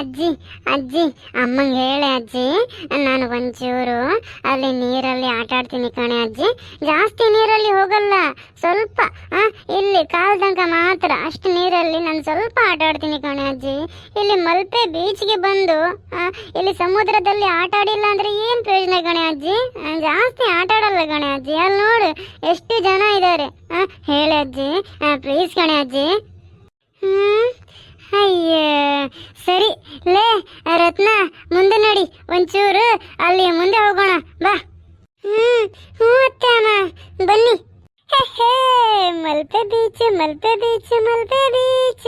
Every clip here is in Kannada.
ಅಜ್ಜಿ ಅಜ್ಜಿ, ಅಮ್ಮಂಗೆ ಹೇಳಿ ಅಜ್ಜಿ, ನಾನು ಒಂಚೂರು ಅಲ್ಲಿ ನೀರಲ್ಲಿ ಆಟ ಆಡ್ತೀನಿ ಕಣೆ ಅಜ್ಜಿ. ಜಾಸ್ತಿ ನೀರಲ್ಲಿ ಹೋಗಲ್ಲ, ಸ್ವಲ್ಪ ಇಲ್ಲಿ ಕಾಲ್ ತನಕ ಮಾತ್ರ ಅಷ್ಟು ನೀರಲ್ಲಿ ನಾನು ಸ್ವಲ್ಪ ಆಟ ಆಡ್ತೀನಿ ಕಣೆ ಅಜ್ಜಿ. ಇಲ್ಲಿ ಮಲ್ಪೆ ಬೀಚ್ಗೆ ಬಂದು ಇಲ್ಲಿ ಸಮುದ್ರದಲ್ಲಿ ಆಟ ಆಡಿಲ್ಲ ಅಂದ್ರೆ ಏನ್ ಪ್ರಯೋಜನ ಕಣೆ ಅಜ್ಜಿ? ಜಾಸ್ತಿ ಆಟ ಆಡಲ್ಲ ಕಣೆ ಅಜ್ಜಿ. ಅಲ್ಲಿ ನೋಡು, ಎಷ್ಟು ಜನ ಇದ್ದಾರೆ ಹೇಳಿ ಅಜ್ಜಿ ಪ್ಲೀಸ್ ಕಣೆ ಅಜ್ಜಿ. ಹ್ಮ್ ಅಯ್ಯ, ಸರಿ, ಲೇ, ರತ್ನ, ಮುಂದೆ ನಡಿ, ಒಂಚೂರು ಅಲ್ಲಿ ಮುಂದೆ ಹೋಗೋಣ, ಬಾ. ಹ್ಮ್, ಹ್ಞೂ ಅಮ್ಮ, ಬನ್ನಿ. Malpe beach Malpe beach Malpe beach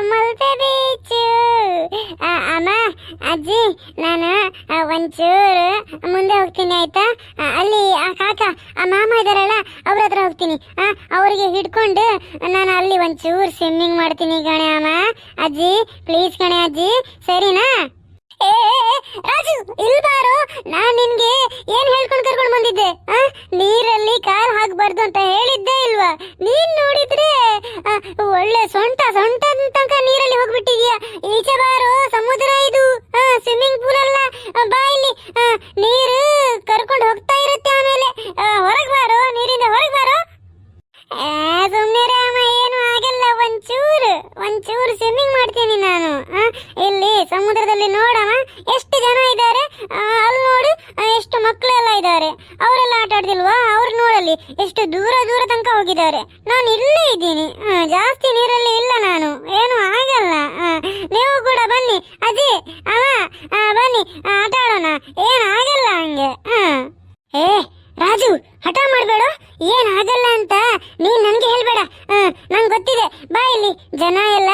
Malpe beach. ಅಜ್ಜಿ, ನಾನು ಒಂಚೂರು ಮುಂದೆ ಹೋಗ್ತೀನಿ, ಆಯ್ತಾ? ಅಲ್ಲಿ, ಆ, ಕಾಕ, ಆ, ಮಾಮ ಇದಾರಲ್ಲ, ಅವ್ರ ಹತ್ರ ಹೋಗ್ತೀನಿ. ಅವ್ರಿಗೆ ಹಿಡ್ಕೊಂಡು ನಾನು ಅಲ್ಲಿ ಒಂಚೂರು ಸ್ವಿಮ್ಮಿಂಗ್ ಮಾಡ್ತೀನಿ ಗಣೆ ಅಮ್ಮ ಅಜ್ಜಿ ಪ್ಲೀಸ್ ಗಣೆ ಅಜ್ಜಿ, ಸರಿನಾ? ಏ ರಾಜು, ಇಲ್ಲಿ ಬಾರು. ನಾನ್ ನಿನ್ಗೆ ಏನ್ ಹೇಳ್ಕೊಂಡು ಕರ್ಕೊಂಡು ಬಂದಿದ್ದೆ? ನೀರಲ್ಲಿ ಕಾಲ್ ಹಾಕ್ಬಾರ್ದು ಅಂತ ಹೇಳಿದ್ದೆ ಇಲ್ವಾ? ನೀನ್ ನೋಡಿದ್ರೆ ಒಳ್ಳೆ ಸೊಂಟ ಸೊಂಟ ನೀರಲ್ಲಿ ಹೋಗ್ಬಿಟ್ಟಿದ್ಯಾ ಈಚೆ ಬಾರು ಸಮುದ್ರ ಇದು ಸ್ವಿಮ್ಮಿಂಗ್ ಪೂಲ್ ಅಲ್ಲ ಆ, ಬಾ ಇಲ್ಲಿ ಆ, ನೀರು ಕರ್ಕೊಂಡು ಹೋಗ್ತಾ ಇರುತ್ತೆ ಆಮೇಲೆ ಹೊರಗೆ ಬಾರೋ ನೀರಿಂದ ಹೊರಗೆ ಬಾರೋ ಸುಮ್ಮನೆ ರಾಮ ಏನು ಆಗಲ್ಲ ಒಂಚೂರು ಒಂಚೂರು ಸ್ವಿಮ್ಮಿಂಗ್ ಮಾಡ್ತೀನಿ ನಾನು ಆ, ಇಲ್ಲಿ ಸಮುದ್ರದಲ್ಲಿ ನೋಡಮ್ಮ ಎಷ್ಟು ಜನ ಇದ್ದಾರೆ ಆ, ಅಲ್ಲಿ ನೋಡು ಆ, ಎಷ್ಟು ಮಕ್ಕಳೆಲ್ಲ ಇದ್ದಾರೆ. ಅವರೆಲ್ಲ ಆಟ ಆಡ್ತಿಲ್ವಾ? ಅವ್ರು ನೋಡಲಿ ಎಷ್ಟು ದೂರ ದೂರ ತನಕ ಹೋಗಿದ್ದಾರೆ. ನಾನು ಇಲ್ಲೇ ಇದ್ದೀನಿ. ಜಾಸ್ತಿ ನೀರಲ್ಲಿ ಇಲ್ಲ ನಾನು. ಏನು ಆಗಲ್ಲ ನೀವು ಕೂಡ ಬನ್ನಿ. ಅಜ್ಜಿ ಅವ ಬನ್ನಿ. ಆಟ ಆಡೋಣ. ಏನು ಆಗಲ್ಲ ಹಂಗೆ. ಏ, ರಾಜು, ಹಠ ಮಾಡಬೇಡ. ಏನ್ ಆಗಲ್ಲ ಅಂತ. ನೀನ್ ನನ್ಗೆ ಹೇಳ್ಬೇಡ. ನಂಗೆ ಗೊತ್ತಿದೆ. ಬಾ ಇಲ್ಲಿ. ಜನ ಎಲ್ಲ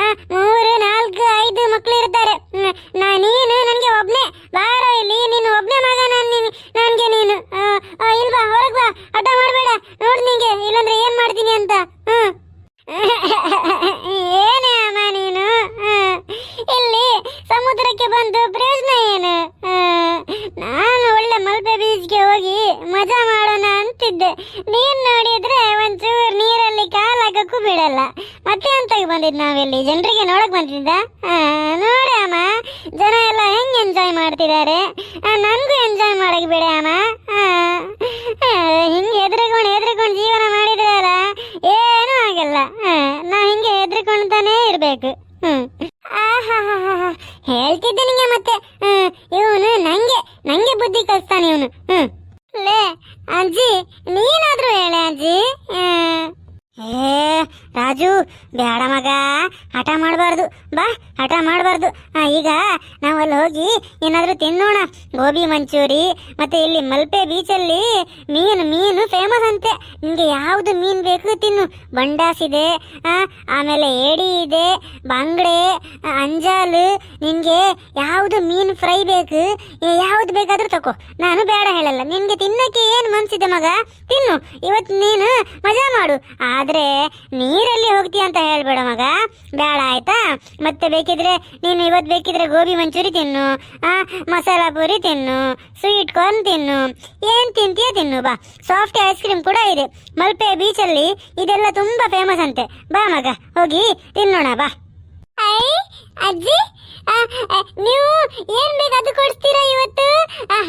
ಮೂರು, ನಾಲ್ಕು, ಐದು ಮಕ್ಳು ಇರ್ತಾರೆ. ನಾ ನೀನು, ನನಗೆ ಒಬ್ನೇ. ಬಾರ ಇಲ್ಲಿ, ನೀನು ಒಬ್ನೇ ಮಗ, ನಾನು ನೀನು, ನನಗೆ ನೀನು. ಇಲ್ವಾ ಹೊರಗೆ ಬಾ. ಹಠ ಮಾಡಬೇಡ. ನೋಡು ನಿಂಗೆ, ಇಲ್ಲಾಂದ್ರೆ ಏನು ಮಾಡ್ತೀನಿ ಅಂತ. ಏನೇ ಅಮ್ಮ ನೀನು? ಇಲ್ಲಿ ಸಮುದ್ರಕ್ಕೆ ಬಂದು ಪ್ರಯೋಜನ ಏನು? ನಾನು ಒಳ್ಳೆ ಮಲ್ಪೆ ಬೀಚ್ಗೆ ಹೋಗಿ ಮಜಾ ಮಾಡೋಣ ಅಂತಿದ್ದೆ. ನೀನು ನೋಡಿದ್ರೆ ಒಂಚೂರು ಹಾಕಕ್ಕೂ ಬಿಡಲ್ಲ. ಮತ್ತೆ ಅಂತ ಬಂದಿದ್ ನಾವಿಲ್ಲಿ? ಜನರಿಗೆ ನೋಡಕ್ ಬಂದಿದ್ದ? ನೋಡಿ ಅಮ್ಮ. ಜನ ಎಲ್ಲ ಹೆಂಗ್ ಎಂಜಾಯ್ ಮಾಡ್ತಿದ್ದಾರೆ? ನನಗೂ ಎಂಜಾಯ್ ಮಾಡಕ್ ಬಿಡ ಅಮ್ಮ. ಹಿಂಗೆ ಹೆದ್ರಿಕೊಂಡು ಹೆದ್ರಿಕೊಂಡು ಜೀವನ ಮಾಡಿದ್ರಲ್ಲ, ಏನೂ ಆಗಲ್ಲ. ನಾ ಹಿಂಗೆ ಹೆದ್ರಿಕೊಂಡ್ತಾನೆ ಇರ್ಬೇಕು. ಹ್ಮ್. ಹೇಳ್ತಿದ್ದೆ ನಿಂಗೆ ಮತ್ತೆ. ಇವನು ನಂಗೆ ನಂಗೆ ಬುದ್ಧಿ ಕಲಿಸ್ತಾನೆ ಇವನು. ಹ್ಮ್. ಲೇ, ಅಜ್ಜಿ, ನೀನಾದ್ರೂ ಹೇಳೆ ಅಜ್ಜಿ. ಏ ರಾಜು ಬೇಡ ಮಗ. ಹಠ ಮಾಡಬಾರ್ದು. ಬಾ ಹಠ ಮಾಡಬಾರ್ದು. ಈಗ ನಾವಲ್ಲಿ ಹೋಗಿ ಏನಾದರೂ ತಿನ್ನೋಣ. ಗೋಬಿ ಮಂಚೂರಿ ಮತ್ತೆ ಇಲ್ಲಿ ಮಲ್ಪೆ ಬೀಚಲ್ಲಿ ಮೀನು ಮೀನು ಫೇಮಸ್ ಅಂತೆ. ನಿಮಗೆ ಯಾವುದು ಮೀನು ಬೇಕು ತಿನ್ನು. ಬಂಡಾಸ್ ಇದೆ ಆ, ಆಮೇಲೆ ಏಡಿ ಇದೆ ಬಂಗಡೆ ಅಂಜಾಲು. ನಿಮಗೆ ಯಾವುದು ಮೀನು ಫ್ರೈ ಬೇಕು ಯಾವುದು ಬೇಕಾದರೂ ತಗೋ ನಾನು ಬೇಡ ಹೇಳಲ್ಲ. ನಿನಗೆ ತಿನ್ನಕ್ಕೆ ಏನು ಮನಸ್ಸಿದೆ ಮಗ? ತಿನ್ನು. ಇವತ್ತು ನೀನು ಮಜಾ ಮಾಡು. ಆದ್ರೆ ನೀರಲ್ಲಿ ಹೋಗ್ತೀಯ ಅಂತ ಹೇಳ್ಬೇಡ ಮಗ. ಬೇಡ ಆಯ್ತಾ? ಮತ್ತೆ ಬೇಕಿದ್ರೆ ನೀನು ಇವತ್ತು ಬೇಕಿದ್ರೆ ಗೋಬಿ ಮಂಚೂರಿ ತಿನ್ನು. ಆ, ಮಸಾಲ ಪೂರಿ ತಿನ್ನು. ಸ್ವೀಟ್ ಕಾರ್ನ್ ತಿನ್ನು. ಏನ್ ತಿಂತೀಯ ತಿನ್ನು ಬಾ. ಸಾಫ್ಟ್ ಐಸ್ ಕ್ರೀಮ್ ಕೂಡ ಇದೆ. ಮಲ್ಪೆ ಬೀಚಲ್ಲಿ ಇದೆಲ್ಲ ತುಂಬಾ ಫೇಮಸ್ ಅಂತೆ. ಬಾ ಮಗ, ಹೋಗಿ ತಿನ್ನೋಣ ಬಾ. ಅಜ್ಜಿ ನೀವು ಏನ್ ಬೇಕು ಅದು ಕೊಡ್ತೀರಾ ಇವತ್ತು?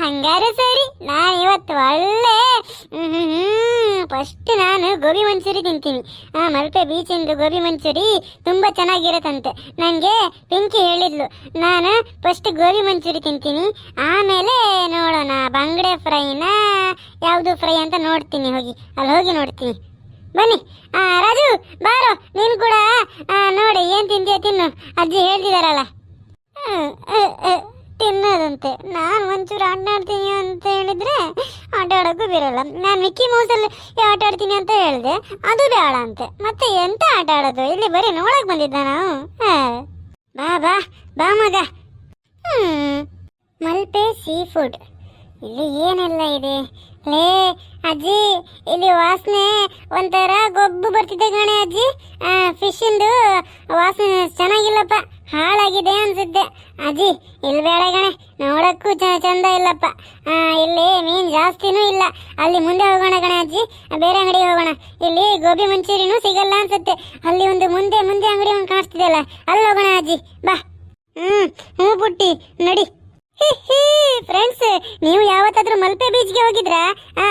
ಹಂಗಾರೆ ಸರಿ. ನಾನು ಇವತ್ತು ಒಳ್ಳೆ ಫಸ್ಟ್ ನಾನು ಗೋಬಿ ಮಂಚೂರಿ ತಿಂತೀನಿ. ಆ, ಮಲ್ಪೆ ಬೀಚಿಂದು ಗೋಬಿ ಮಂಚೂರಿ ತುಂಬಾ ಚೆನ್ನಾಗಿರತ್ತಂತೆ. ನನಗೆ ಪಿಂಕಿ ಹೇಳಿದ್ಲು ನಾನು ಫಸ್ಟ್ ಗೋಬಿ ಮಂಚೂರಿ ತಿಂತೀನಿ. ಆಮೇಲೆ ನೋಡೋಣ ಬಂಗಡೆ ಫ್ರೈನ ಯಾವುದು ಫ್ರೈ ಅಂತ ನೋಡ್ತೀನಿ ಹೋಗಿ. ಅಲ್ಲಿ ಹೋಗಿ ನೋಡ್ತೀನಿ. ಬನ್ನಿ. ರಾಜು ಬಾರೋ. ನೀನು ಕೂಡ ನೋಡಿ ಏನು ತಿಂತೀಯ ತಿನ್ನು. ಅಜ್ಜಿ ಹೇಳ್ತಿದಾರಲ್ಲ. ತಿನ್ನೋದಂತೆ. ನಾನು ಒಂಚೂರು ಆಟ ಆಡ್ತೀನಿ ಅಂತ ಹೇಳಿದ್ರೆ ಆಟ ಆಡೋಕ್ಕೂ ಬಿರಲ್ಲ ನಾನು ಮಿಕ್ಕಿ ಮೌಸಲ್ಲಿ ಆಟ ಆಡ್ತೀನಿ ಅಂತ ಹೇಳಿದೆ. ಅದು ಬೇಡ ಅಂತೆ. ಮತ್ತೆ ಎಂತ ಆಟ ಆಡೋದು? ಇಲ್ಲಿ ಬರೀ ನೋಡಕ್ ಬಂದಿದ್ದ ನಾವು. ಬಾ ಬಾ. ಬಾ, ಮಗ. Malpe sea food. ಇಲ್ಲಿ ಏನೆಲ್ಲ ಇದೆ? ಲೇ, ಅಜ್ಜಿ, ಇಲ್ಲಿ ವಾಸನೆ ಒಂಥರ ಗೊಬ್ಬು ಬರ್ತಿದೆ ಕಣೆ ಅಜ್ಜಿ. ಫಿಶಿಂದು ವಾಸನೆ ಚೆನ್ನಾಗಿಲ್ಲಪ್ಪ, ಹಾಳಾಗಿದೆ ಅನ್ಸುತ್ತೆ. ಅಜ್ಜಿ, ಇಲ್ಲಿ ಬೇಡ ಕಣೆ, ನೋಡಕ್ಕೂ ಚಂದ ಇಲ್ಲಪ್ಪ. ಇಲ್ಲಿ ಮೀನ್ ಜಾಸ್ತಿನೂ ಇಲ್ಲ. ಅಲ್ಲಿ ಮುಂದೆ ಹೋಗೋಣ ಕಣೆ ಅಜ್ಜಿ, ಬೇರೆ ಅಂಗಡಿಗೆ ಹೋಗೋಣ. ಇಲ್ಲಿ ಗೋಬಿ ಮಂಚೂರಿನೂ ಸಿಗಲ್ಲ ಅನ್ಸುತ್ತೆ. ಅಲ್ಲಿ ಒಂದು ಮುಂದೆ ಮುಂದೆ ಅಂಗಡಿ ಒಂದು ಕಾಣಿಸ್ತಿದೆಯಲ್ಲ, ಅಲ್ಲಿ ಹೋಗೋಣ ಅಜ್ಜಿ, ಬಾ. ಹ್ಮ್ ಹ್ಞೂ ಪುಟ್ಟಿ, ನಡಿ. ಫ್ರೆಂಡ್ಸ್ ನೀವು ಯಾವತ್ತಾದ್ರೂ ಮಲ್ಪೆ ಬೀಚ್ಗೆ ಹೋಗಿದ್ರಾ?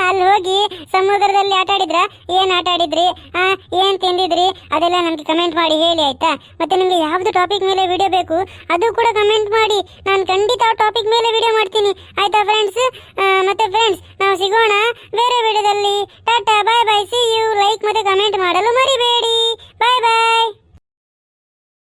ಅಲ್ಲಿ ಹೋಗಿ ಸಮುದ್ರದಲ್ಲಿ ಆಟ ಆಡಿದ್ರಾ? ಏನ್ ಆಟ ಆಡಿದ್ರಿ? ಏನ್ ತಿಂದಿದ್ರಿ? ಅದೆಲ್ಲ ನನಗೆ ಕಮೆಂಟ್ ಮಾಡಿ ಹೇಳಿ, ಆಯ್ತಾ? ಮತ್ತೆ ನಿಮ್ಗೆ ಯಾವ್ದು ಟಾಪಿಕ್ ಮೇಲೆ ವಿಡಿಯೋ ಬೇಕು, ಅದು ಕೂಡ ಕಮೆಂಟ್ ಮಾಡಿ. ನಾನು ಖಂಡಿತ ಟಾಪಿಕ್ ಮೇಲೆ ವಿಡಿಯೋ ಮಾಡ್ತೀನಿ. ಆಯ್ತಾ ಫ್ರೆಂಡ್ಸ್ ಮತ್ತೆ ಫ್ರೆಂಡ್ಸ್ ನಾವು ಸಿಗೋಣ ಬೇರೆ ವಿಡಿಯೋದಲ್ಲಿ. Tata bye bye see you like ಮತ್ತೆ ಕಮೆಂಟ್ ಮಾಡಲು ಮರಿಬೇಡಿ. ಬಾಯ್ ಬಾಯ್